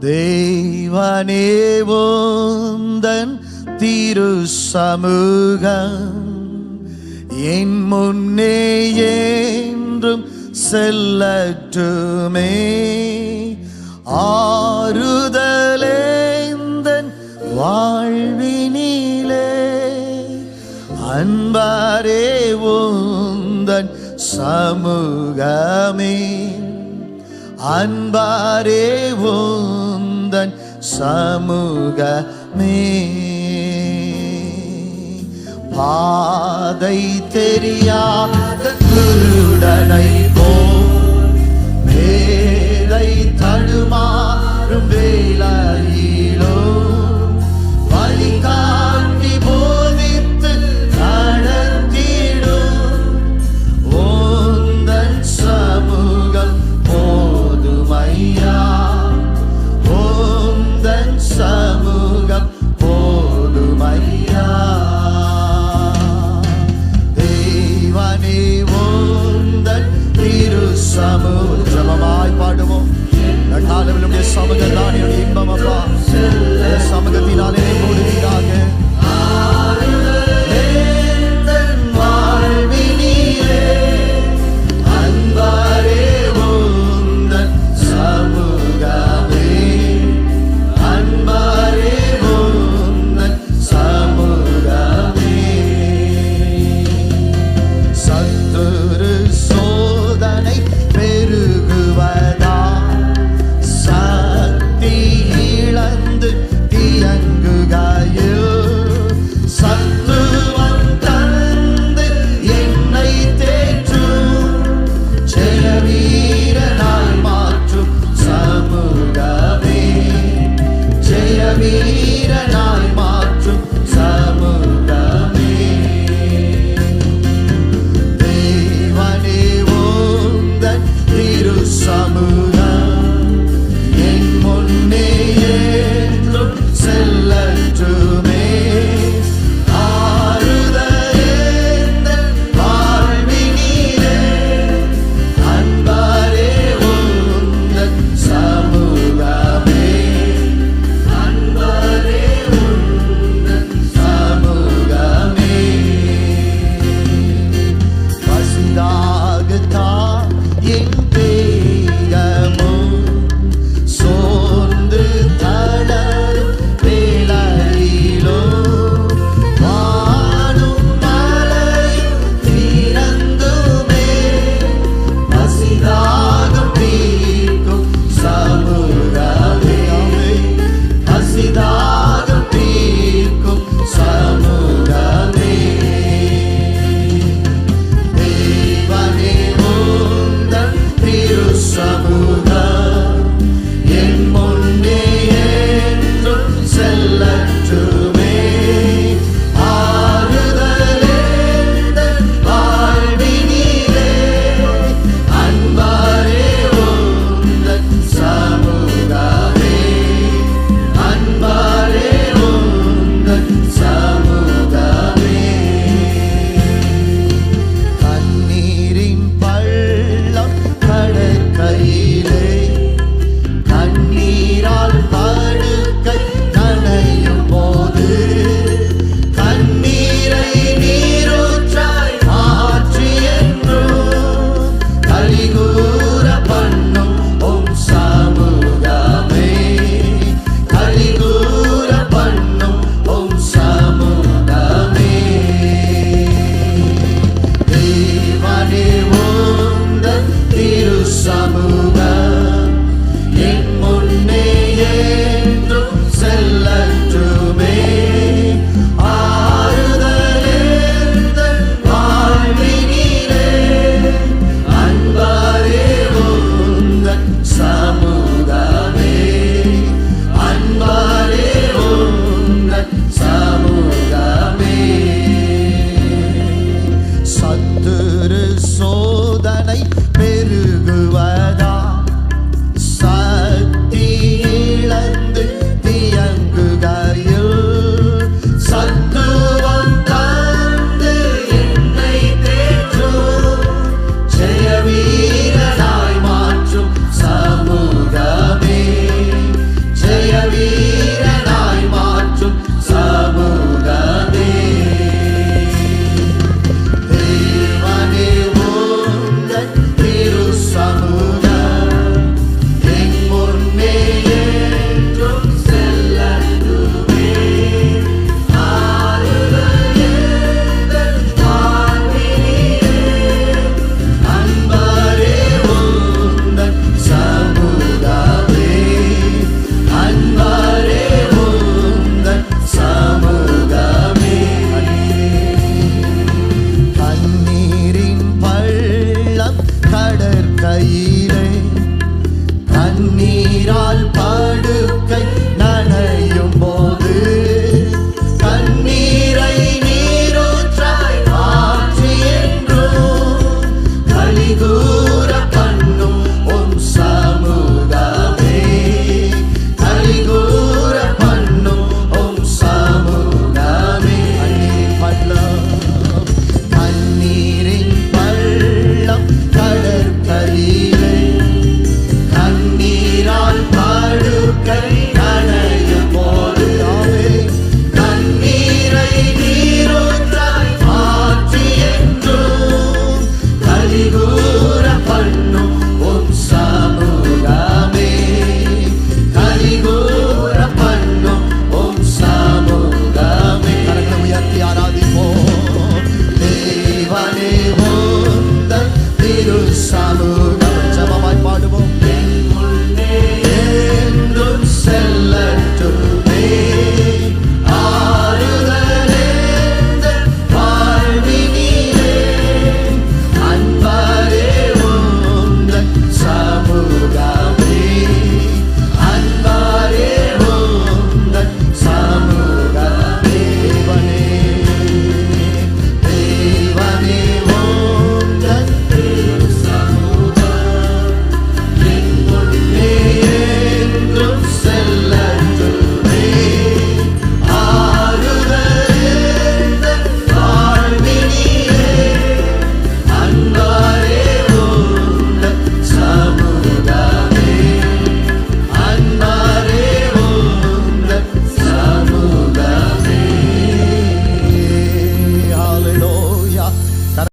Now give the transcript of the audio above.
தேவனேவோந்தன் திரு சமூகம் என் முன்னே என்றும் செல்லட்டுமே. ஆறுதலேந்தன் வாழ்வினிலே. அன்பாரே உந்தன் சமூகமே. அன்பாரே உந்தன் சமூகமே. பாதை தெரியாத குருடனை ஒரு ஜபமாய் பாடுவோம் காலவிலுடைய சமூகம் தான் என்னுடைய இன்பம் அப்பா சமூகத்தினாலே மூடுவீராக poder. valor